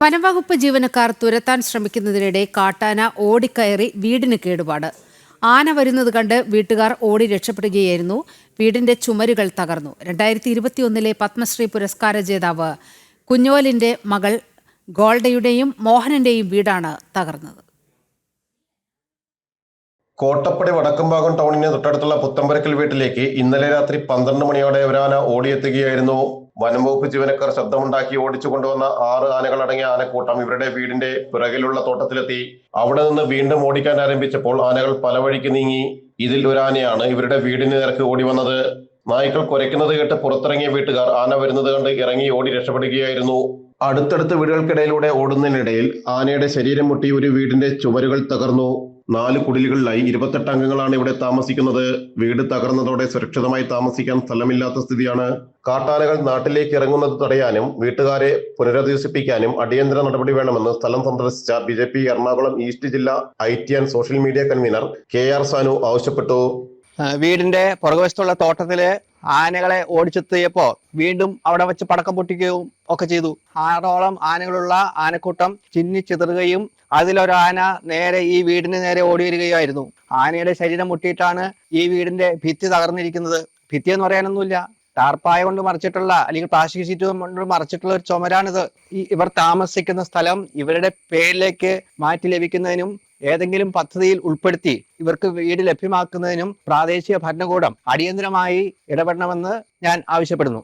വനംവകുപ്പ് ജീവനക്കാർ തുരത്താൻ ശ്രമിക്കുന്നതിനിടെ കാട്ടാന ഓടിക്കയറി വീടിന് കേടുപാട്. ആന വരുന്നത് കണ്ട് വീട്ടുകാർ ഓടി രക്ഷപ്പെടുകയായിരുന്നു. വീടിന്റെ ചുമരുകൾ തകർന്നു. രണ്ടായിരത്തി ഇരുപത്തിയൊന്നിലെ പത്മശ്രീ പുരസ്കാര ജേതാവ് കുഞ്ഞോലിന്റെ മകൾ ഗോൾഡയുടെയും മോഹനന്റെയും വീടാണ് തകർന്നത്. കോട്ടപ്പടി വടക്കുംഭാഗം ടൗണിന് തൊട്ടടുത്തുള്ള പുത്തമ്പരക്കൽ വീട്ടിലേക്ക് ഇന്നലെ രാത്രി പന്ത്രണ്ട് മണിയോടെ ഒരാന ഓടിയെത്തുകയായിരുന്നു. വനം വകുപ്പ് ജീവനക്കാർ ശബ്ദമുണ്ടാക്കി ഓടിച്ചു കൊണ്ടുവന്ന ആറ് ആനകളടങ്ങിയ ആനക്കൂട്ടം ഇവരുടെ വീടിന്റെ പിറകിലുള്ള തോട്ടത്തിലെത്തി. അവിടെ നിന്ന് വീണ്ടും ഓടിക്കാൻ ആരംഭിച്ചപ്പോൾ ആനകൾ പല വഴിക്ക് നീങ്ങി. ഇതിൽ ഒരു ആനയാണ് ഇവരുടെ വീടിന് നേർക്ക് ഓടി വന്നത്. നായ്ക്കൾ കുരയ്ക്കുന്നത് കേട്ട് പുറത്തിറങ്ങിയ വീട്ടുകാർ ആന വരുന്നത് കണ്ട് ഇറങ്ങി ഓടി രക്ഷപ്പെടുകയായിരുന്നു. അടുത്തടുത്ത വീടുകൾക്കിടയിലൂടെ ഓടുന്നതിനിടയിൽ ആനയുടെ ശരീരം മുട്ടി ഒരു വീടിന്റെ ചുവരുകൾ തകർന്നു. നാല് കുടിലുകളിലായി ഇരുപത്തെട്ട് അംഗങ്ങളാണ് ഇവിടെ താമസിക്കുന്നത്. വീട് തകർന്നതോടെ സുരക്ഷിതമായി താമസിക്കാൻ സ്ഥലമില്ലാത്ത സ്ഥിതിയാണ്. കാട്ടാനകൾ നാട്ടിലേക്ക് ഇറങ്ങുന്നത് തടയാനും വീട്ടുകാരെ പുനരധിവസിപ്പിക്കാനും അടിയന്തര നടപടി വേണമെന്ന് സ്ഥലം സന്ദർശിച്ച B J P Ernakulam east ജില്ലാ I T and social media convener K R Sanu ആവശ്യപ്പെട്ടു. വീടിന്റെ പുറകുവശത്തുള്ള തോട്ടത്തിൽ ആനകളെ ഓടിച്ചെത്തിയപ്പോ വീണ്ടും അവിടെ വെച്ച് പടക്കം പൊട്ടിക്കുകയും ഒക്കെ ചെയ്തു. ആറോളം ആനകളുള്ള ആനക്കൂട്ടം ചിന്നി ചിതറുകയും അതിലൊരാന നേരെ ഈ വീടിന് നേരെ ഓടി വരികയായിരുന്നു. ആനയുടെ ശരീരം മുട്ടിയിട്ടാണ് ഈ വീടിന്റെ ഭിത്തി തകർന്നിരിക്കുന്നത്. ഭിത്തി എന്ന് പറയാനൊന്നുമില്ല. ടാർപ്പായ കൊണ്ട് മറിച്ചിട്ടുള്ള അല്ലെങ്കിൽ പ്ലാസ്റ്റിക് ഷീറ്റ് കൊണ്ട് മറിച്ചിട്ടുള്ള ഒരു ചുമരാണിത്. ഈ ഇവർ താമസിക്കുന്ന സ്ഥലം ഇവരുടെ പേരിലേക്ക് മാറ്റി ലഭിക്കുന്നതിനും ഏതെങ്കിലും പദ്ധതിയിൽ ഉൾപ്പെടുത്തി ഇവർക്ക് വീട് ലഭ്യമാക്കുന്നതിനും പ്രാദേശിക ഭരണകൂടം അടിയന്തരമായി ഇടപെടണമെന്ന് ഞാൻ ആവശ്യപ്പെടുന്നു.